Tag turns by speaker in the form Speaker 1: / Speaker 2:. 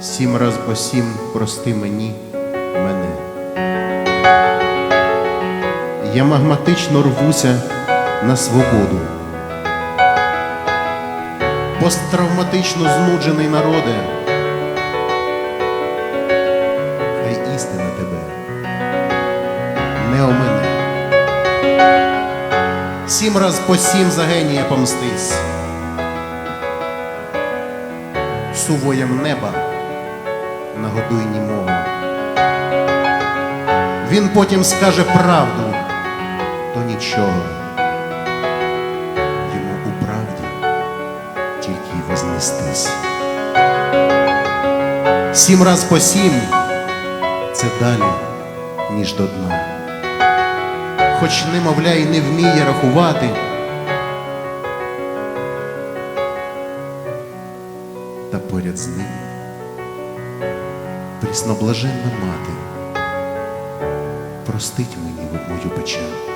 Speaker 1: Сім раз по сім прости мені мене. Я магматично рвуся на свободу. Посттравматично знуджений народе. Хай істина тебе не омине. Сім раз по сім за генія помстись. Сувоям неба нагодуй німого. Він потім скаже правду, то нічого. Йому у правді тільки вознестись. Сім раз по сім це далі, ніж до дна. Хоч немовля й не вміє рахувати. Та поряд з ним прісноблаженна мати простить мені мою печаль.